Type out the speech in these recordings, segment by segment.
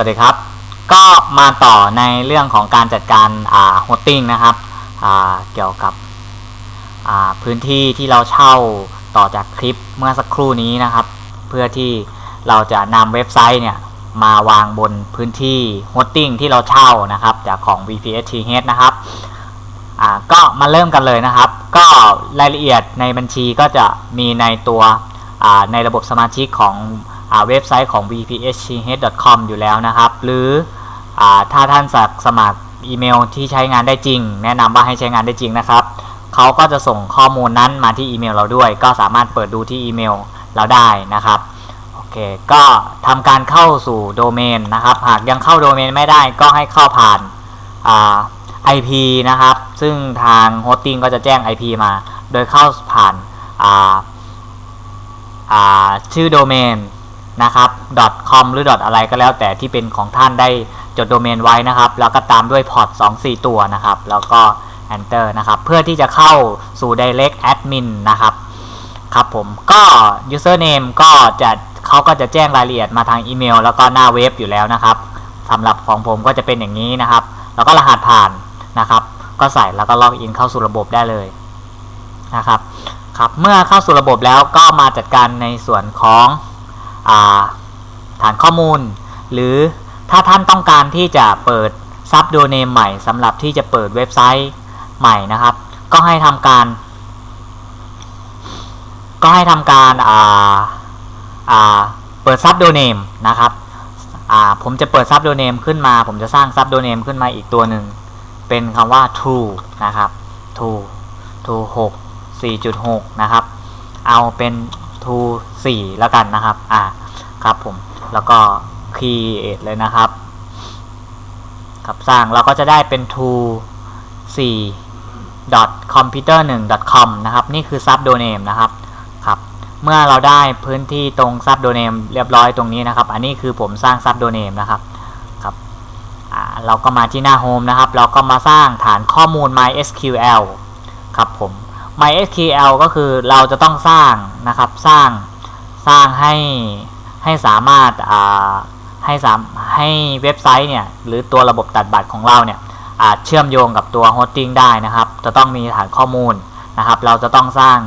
วัสดีครับ ก็มาต่อในเรื่องของการจัดการโฮสติ้งนะครับเกี่ยวกับพื้นที่ที่เราเช่าต่อจากคลิปเมื่อสักครู่นี้นะครับ เพื่อที่เราจะนำเว็บไซต์เนี่ยมาวางบนพื้นที่โฮสติ้งที่เราเช่านะครับ จากของ VPSTH นะครับก็มาเริ่มกันเลยนะครับ ก็รายละเอียดในบัญชีก็จะมีในตัวในระบบสมาชิกของ เว็บไซต์ของ vpsth.com อยู่แล้วนะครับ หรืออาถ้าท่านสักสมัครอีเมลที่ใช้งานได้จริง แนะนำว่าให้ใช้งานได้จริงนะครับเขาก็จะส่งข้อมูลนั้นมาที่อีเมลเราด้วย ก็สามารถเปิดดูที่อีเมลเราได้นะครับโอเคก็ทำการเข้าสู่โดเมนนะครับ หากยังเข้าโดเมนไม่ได้ก็ให้เข้าผ่านอ่า IP นะครับ ซึ่งทางโฮสติ้งก็จะแจ้ง IP มา โดยเข้าผ่านอ่าอ่าชื่อโดเมน นะครับ .com หรือ อะไรก็แล้วแต่ที่เป็นของท่านได้จดโดเมนไว้นะครับ แล้วก็ตามด้วยพอร์ต2 4 ตัวนะครับ แล้วก็ enter นะครับ เพื่อที่จะเข้าสู่ direct admin นะครับ ครับผมก็ username ก็จะเขาก็จะแจ้งรายละเอียดมาทางอีเมล แล้วก็หน้าเว็บอยู่แล้วนะครับสำหรับของผมก็จะเป็นอย่างนี้นะครับ แล้วก็รหัสผ่านนะครับ ก็ใส่แล้วก็ล็อกอินเข้าสู่ระบบได้เลยนะครับ ครับ เมื่อเข้าสู่ระบบแล้วก็มาจัดการในส่วนของ ฐานข้อมูล หรือถ้าท่านต้องการที่จะเปิดซับโดเนมใหม่สำหรับที่จะเปิดเว็บไซต์ใหม่นะครับ ก็ให้ทำการ ก็ให้ทำการาาเปิดซับโดเนมนะครับผมจะเปิดซับโดเนมขึ้นมา ผมจะสร้างซับโดเนมขึ้นมาอีกตัวหนึ่ง เป็นคำว่า true นะครับ true true 6 4.6 นะครับ เอาเป็น true 4 แล้วกันนะครับ อ่า ครับผมแล้วก็ create เลยนะครับครับสร้างเราก็จะได้เป็น true 4 computer 1 com นะครับ นี่คือ subdomain นะครับครับเมื่อเราได้พื้นที่ตรง subdomain เรียบร้อยตรงนี้นะครับ อันนี้คือผมสร้าง subdomain นะครับครับเราก็มาที่หน้า home นะครับ เราก็มาสร้างฐานข้อมูล MySQL ครับผม MySQL ก็คือเราจะต้องสร้างนะครับ สร้าง สร้างให้ ให้สามารถอ่าให้สามให้เว็บไซต์เนี่ยหรือตัวระบบตัดบัตรของเราเนี่ยอาจเชื่อมโยงกับตัวโฮสติ้งได้นะครับ จะต้องมีฐานข้อมูลนะครับ เราจะต้องสร้าง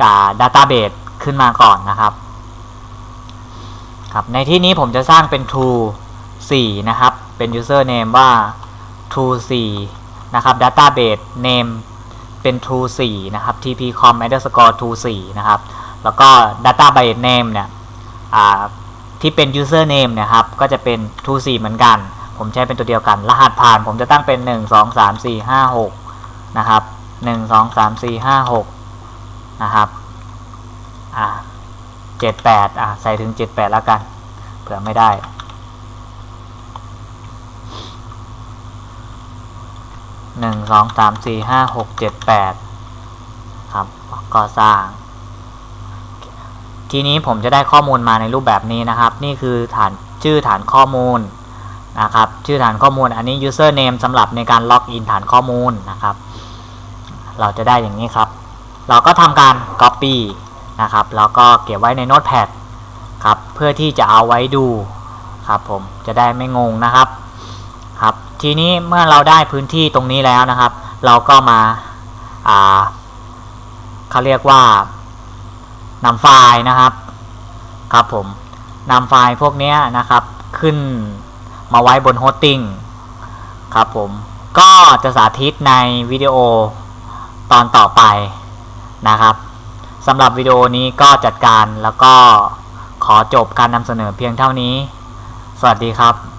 กับดัตต้าเบสขึ้นมาก่อนนะครับครับ ในที่นี้ผมจะสร้างเป็น true 4 นะครับ เป็น username ว่า true 4 นะครับ database name เป็น true 4 นะครับ tpcom underscore true 4 นะครับ แล้วก็ database name เนี่ย ที่เป็น username เนะครับ ก็จะเป็น true 4เหมือนกัน ผมใช้เป็นตัวเดียวกัน รหัสผ่านผมจะตั้งเป็น 1 2 3 4 5 6 นะครับ 1 2 3 4 5 6 นะครับ อ่า78อ่าใส่ถึง 78 แล้วกัน เผื่อไม่ได้หนึ่งสองสามสี่ห้าหกเจ็ดแปดครับ ก็สร้าง ทีนี้ผมจะได้ข้อมูลมาในรูปแบบนี้นะครับ นี่คือฐานชื่อฐานข้อมูลนะครับ ชื่อฐานข้อมูลอันนี้ username สำหรับในการล็อกอินฐานข้อมูลนะครับ เราจะได้อย่างนี้ครับ เราก็ทำการ copy นะครับแล้วก็เก็บไว้ใน notepad ครับเพื่อที่จะเอาไว้ดูครับผมจะได้ไม่งงนะครับครับทีนี้เมื่อเราได้พื้นที่ตรงนี้แล้วนะครับ เราก็มาอ่าเขาเรียกว่า นำไฟล์นะครับ ครับผมนำไฟล์พวกนี้นะครับขึ้นมาไว้บนโฮสติ้งครับผมก็จะสาธิตในวิดีโอตอนต่อไปนะครับสำหรับวิดีโอนี้ก็จัดการแล้วก็ขอจบการนำเสนอเพียงเท่านี้ สวัสดีครับ